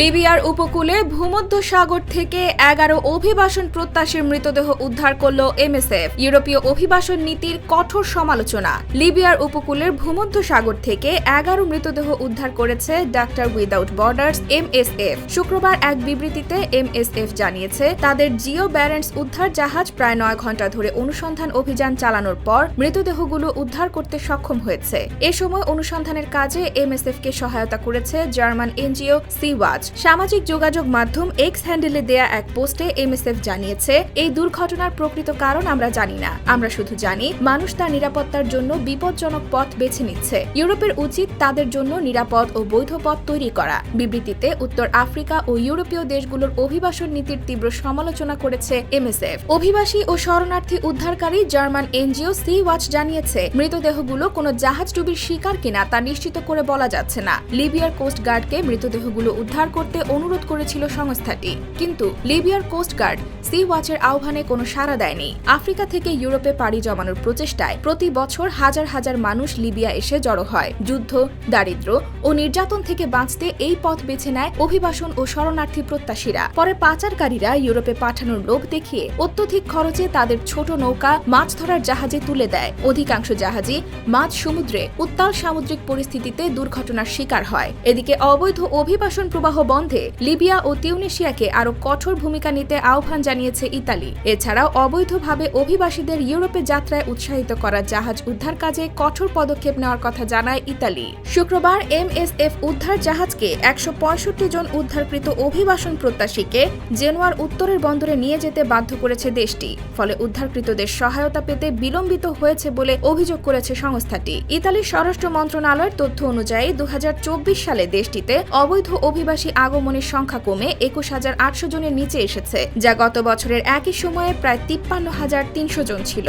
লিবিয়ার উপকূলে ভূমধ্য সাগর থেকে এগারো অভিবাসন প্রত্যাশীর মৃতদেহ উদ্ধার করল এমএসএফ। ইউরোপীয় অভিবাসন নীতির কঠোর সমালোচনা। লিবিয়ার উপকূলের ভূমধ্য সাগর থেকে এগারো মৃতদেহ উদ্ধার করেছে ডাক্তার উইদাউট বর্ডার্স এমএসএফ। শুক্রবার এক বিবৃতিতে এমএসএফ জানিয়েছে, তাদের জিও ব্যারেন্টস উদ্ধার জাহাজ প্রায় নয় ঘণ্টা ধরে অনুসন্ধান অভিযান চালানোর পর মৃতদেহগুলো উদ্ধার করতে সক্ষম হয়েছে। এ সময় অনুসন্ধানের কাজে এমএসএফ কে সহায়তা করেছে জার্মান এনজিও সি ওয়াচ। সামাজিক যোগাযোগ মাধ্যম এক্স হ্যান্ডেলে দেয়া এক পোস্টে এমএসএফ জানিয়েছে, এই দুর্ঘটনার প্রকৃত কারণ আমরা জানি না। আমরা শুধু জানি, মানুষ তার নিরাপত্তার জন্য বিপজ্জনক পথ বেছে নিচ্ছে। ইউরোপের উচিত তাদের জন্য নিরাপদ ও বৈধ পথ তৈরি করা। বিবৃতিতে উত্তর আফ্রিকা ও ইউরোপীয় দেশগুলোর অভিবাসন নীতির তীব্র সমালোচনা করেছে এমএসএফ অভিবাসী ও শরণার্থী উদ্ধারকারী জার্মান এনজিও সি ওয়াচ জানিয়েছে, মৃতদেহগুলো কোনো জাহাজ ডুবির শিকার কিনা তা নিশ্চিত করে বলা যাচ্ছে না। লিবিয়ার কোস্ট গার্ডকে মৃতদেহগুলো উদ্ধার করতে অনুরোধ করেছিল সংস্থাটি। কিন্তু লিবিয়ার কোস্ট গার্ড সি ওয়াচের আহ্বানে কোনো সাড়া দেয়নি। আফ্রিকা থেকে ইউরোপে পাড়ি জমানোর প্রচেষ্টায় প্রতি বছর হাজার হাজার মানুষ লিবিয়া এসে জড়ো হয়। যুদ্ধ, দারিদ্র ও নির্যাতন থেকে বাঁচতে এই পথ বেছে নেয় অভিবাসন ও শরণার্থী প্রত্যাশীরা। পরে পাচারকারীরা ইউরোপে পাঠানোর লোভ দেখিয়ে অত্যধিক খরচে তাদের ছোট নৌকা, মাছ ধরার জাহাজে তুলে দেয়। অধিকাংশ জাহাজই মাঝ সমুদ্রে উত্তাল সামুদ্রিক পরিস্থিতিতে দুর্ঘটনার শিকার হয়। এদিকে অবৈধ অভিবাসন প্রবাহ বন্ধে লিবিয়া ও তিউনিশিয়াকে আরও কঠোর ভূমিকা নিতে আহ্বান জানিয়েছে ইতালি। এছাড়াও অবৈধভাবে অভিবাসীদের ইউরোপে যাত্রায় উৎসাহিত করা জাহাজ উদ্ধার কাজে কঠোর পদক্ষেপ নেওয়ার কথা জানায় ইতালি। শুক্রবার এমএসএফ উদ্ধার জাহাজকে একশো পঁয়ষট্টি জন উদ্ধারকৃত অভিবাসন প্রত্যাশীকে জেনুয়ার উত্তরের বন্দরে নিয়ে যেতে বাধ্য করেছে দেশটি। ফলে উদ্ধারকৃতদের সহায়তা পেতে বিলম্বিত হয়েছে বলে অভিযোগ করেছে সংস্থাটি। ইতালির স্বরাষ্ট্র মন্ত্রণালয়ের তথ্য অনুযায়ী দু হাজার চব্বিশ সালে দেশটিতে অবৈধ অভিবাসী আগমনের সংখ্যা কমে একুশ হাজার আটশো জনের নিচে এসেছে, যা গত বছরের একই সময়ে প্রায় তিপ্পান্ন হাজার তিনশো জন ছিল।